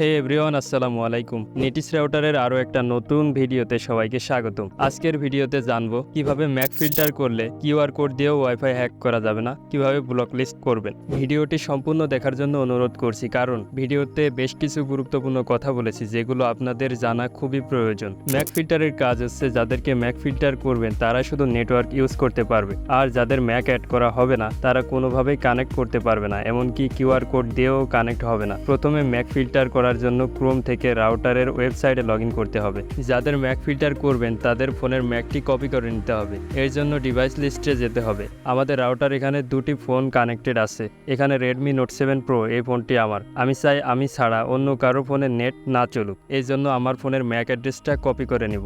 হে everyone, আসসালামু আলাইকুম। Netis রাউটারের আরও একটা নতুন ভিডিওতে সবাইকে স্বাগতম। আজকের ভিডিওতে জানব কীভাবে ম্যাক ফিল্টার করলে কিউআর কোড দিয়েও ওয়াইফাই হ্যাক করা যাবে না, কীভাবে ব্লক লিস্ট করবেন। ভিডিওটি সম্পূর্ণ দেখার জন্য অনুরোধ করছি, কারণ ভিডিওতে বেশ কিছু গুরুত্বপূর্ণ কথা বলেছি, যেগুলো আপনাদের জানা খুবই প্রয়োজন। ম্যাক ফিল্টারের কাজ হচ্ছে যাদেরকে ম্যাক ফিল্টার করবেন, তারা শুধু নেটওয়ার্ক ইউজ করতে পারবে। আর যাদের ম্যাক অ্যাড করা হবে না, তারা কোনোভাবেই কানেক্ট করতে পারবে না, এমনকি কিউআর কোড দিয়েও কানেক্ট হবে না। প্রথমে ম্যাক ফিল্টার করার জন্য ক্রোম থেকে রাউটারের ওয়েবসাইটে লগ করতে হবে। যাদের ম্যাক ফিল্টার করবেন, তাদের ফোনের ম্যাকটি কপি করে নিতে হবে। এর জন্য ডিভাইস লিস্টে যেতে হবে। আমাদের রাউটার এখানে দুটি ফোন কানেক্টেড আছে। এখানে রেডমি নোট সেভেন প্রো এই ফোনটি আমার। আমি চাই আমি ছাড়া অন্য কারও ফোনে নেট না চলুক। এই জন্য আমার ফোনের ম্যাক অ্যাড্রেসটা কপি করে নিব।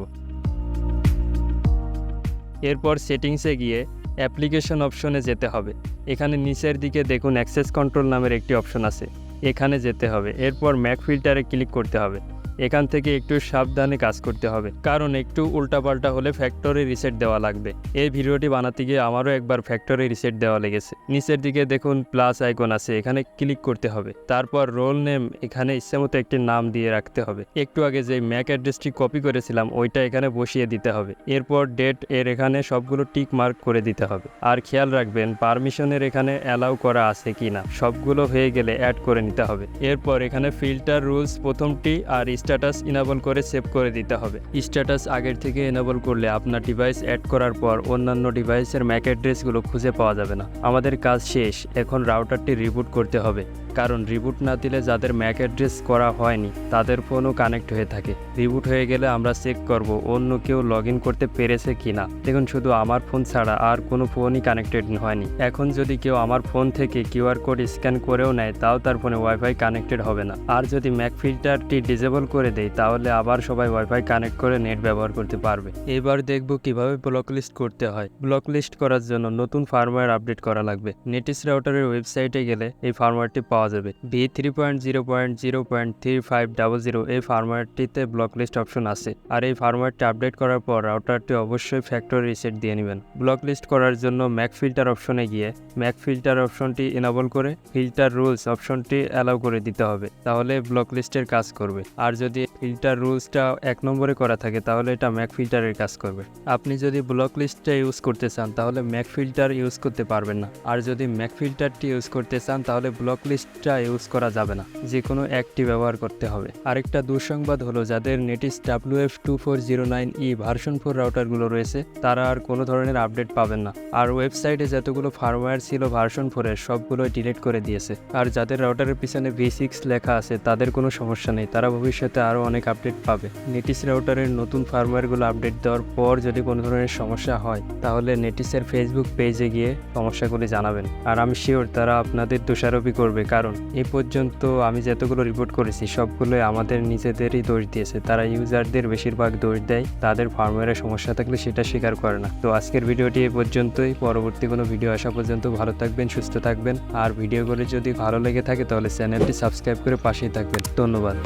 এরপর সেটিংসে গিয়ে অ্যাপ্লিকেশন অপশনে যেতে হবে। এখানে নিচের দিকে দেখুন অ্যাক্সেস কন্ট্রোল নামের একটি অপশন আছে। এখানে যেতে হবে। এরপর ম্যাক ফিল্টারে ক্লিক করতে হবে। এখান থেকে একটু সাবধানে কাজ করতে হবে। কারণ একটু উল্টাপাল্টা হলে ফ্যাক্টরি রিসেট দেওয়া লাগবে। এই ভিডিওটি বানাতে গিয়ে আমারও একবার ফ্যাক্টরি রিসেট দেওয়া লেগেছে। নিচের দিকে দেখুন প্লাস আইকন আছে, এখানে ক্লিক করতে হবে। তারপর রোল নেম এখানে ইচ্ছেমতো একটি নাম দিয়ে রাখতে হবে। একটু আগে যে ম্যাক অ্যাড্রেসটি কপি করেছিলাম, ওইটা এখানে বসিয়ে দিতে হবে। এরপর ডেট এর এখানে সবগুলো টিক মার্ক করে দিতে হবে। আর খেয়াল রাখবেন পারমিশনের এখানে অ্যালাউ করা আছে কি না সবগুলো হয়ে গেলে অ্যাড করে নিতে হবে। এরপর এখানে ফিল্টার রুলস প্রথমটি আর স্ট্যাটাস ইনাবল করে সেভ করে দিতে হবে। স্ট্যাটাস আগের থেকে এনাবল করলে আপনার ডিভাইস অ্যাড করার পর অন্যান্য ডিভাইসের ম্যাক অ্যাড্রেসগুলো খুঁজে পাওয়া যাবে না। আমাদের কাজ শেষ, এখন রাউটারটি রিবুট করতে হবে। কারণ রিবুট না দিলে যাদের ম্যাক অ্যাড্রেস করা হয়নি, তাদের ফোনও কানেক্ট হয়ে থাকে। রিবুট হয়ে গেলে আমরা চেক করব অন্য কেউ লগ করতে পেরেছে কি না দেখুন, শুধু আমার ফোন ছাড়া আর কোনো ফোনই কানেক্টেড হয়নি। এখন যদি কেউ আমার ফোন থেকে কিউআর কোড স্ক্যান করেও নেয়, তাও তার ফোনে ওয়াইফাই কানেক্টেড হবে না। আর যদি ম্যাক ফিল্টারটি ডিসেবল করে দেয় তাহলে আবার সবাই ওয়াইফাই কানেক্ট করে নেট ব্যবহার করতে পারবে। এবার দেখব কীভাবে ব্লক লিস্ট করতে হয়। ব্লক লিস্ট করার জন্য নতুন ফার্মওয়্যার আপডেট করা লাগবে। নেটিস রাউটারের ওয়েবসাইটে গেলে এই ফার্মওয়্যারটি পাওয়া যাবে। V three point zero point zero point three five double zero এই ফার্মওয়্যারটিতে ব্লক লিস্ট অপশন আছে। আর এই ফার্মওয়্যারটি আপডেট করার পর রাউটারটি অবশ্যই ফ্যাক্টরি রিসেট দিয়ে নেবেন। ব্লক লিস্ট করার জন্য ম্যাক ফিল্টার অপশনে গিয়ে ম্যাক ফিল্টার অপশনটি এনাবল করে ফিল্টার রুলস অপশনটি অ্যালাউ করে দিতে হবে। তাহলে ব্লক লিস্টের কাজ করবে। আর যদি ফিল্টার রুলসটা এক নম্বরে করা থাকে, তাহলে এটা ম্যাক ফিল্টারের কাজ করবে। আপনি যদি ব্লক লিস্টটা ইউজ করতে চান, তাহলে ম্যাক ফিল্টার ইউজ করতে পারবেন না। আর যদি ম্যাক ফিল্টারটি ইউজ করতে চান, তাহলে ব্লক লিস্টটা ইউজ করা যাবে না। যে কোনো একটি ব্যবহার করতে হবে। আরেকটা দুঃসংবাদ হলো, যাদের Netis W F two four zero nine E version four রাউটারগুলো রয়েছে, তারা আর কোনো ধরনের আপডেট পাবেন না। আর ওয়েবসাইটে যতগুলো ফার্মওয়্যার ছিল ভার্সন ফোরের সবগুলোই ডিলিট করে দিয়েছে। আর যাদের রাউটারের পিছনে ভি সিক্স লেখা আছে, তাদের কোনো সমস্যা নেই। তারা ভবিষ্যতে আরও অনেক আপডেট পাবে। নেটিস রাউটারের নতুন ফার্মওয়্যারগুলো আপডেট দেওয়ার পর যদি কোনো ধরনের সমস্যা হয়, তাহলে নেটিসের ফেসবুক পেজে গিয়ে সমস্যাগুলি জানাবেন। আর আমি শিওর তারা আপনাদের দোষারোপই করবে, কারণ এ পর্যন্ত আমি যতগুলো রিপোর্ট করেছি, সবগুলোই আমাদের নিজেদেরই দোষ দিয়েছে। তারা ইউজারদের বেশিরভাগ দোষ দেয়, তাদের ফার্মওয়্যারের সমস্যা থাকলে সেটা স্বীকার করে না। তো আজকের ভিডিওটি এ পর্যন্তই। পরবর্তী কোনো ভিডিও আসা পর্যন্ত ভালো থাকবেন, সুস্থ থাকবেন। আর ভিডিওগুলি যদি ভালো লেগে থাকে, তাহলে চ্যানেলটি সাবস্ক্রাইব করে পাশেই থাকবেন। ধন্যবাদ।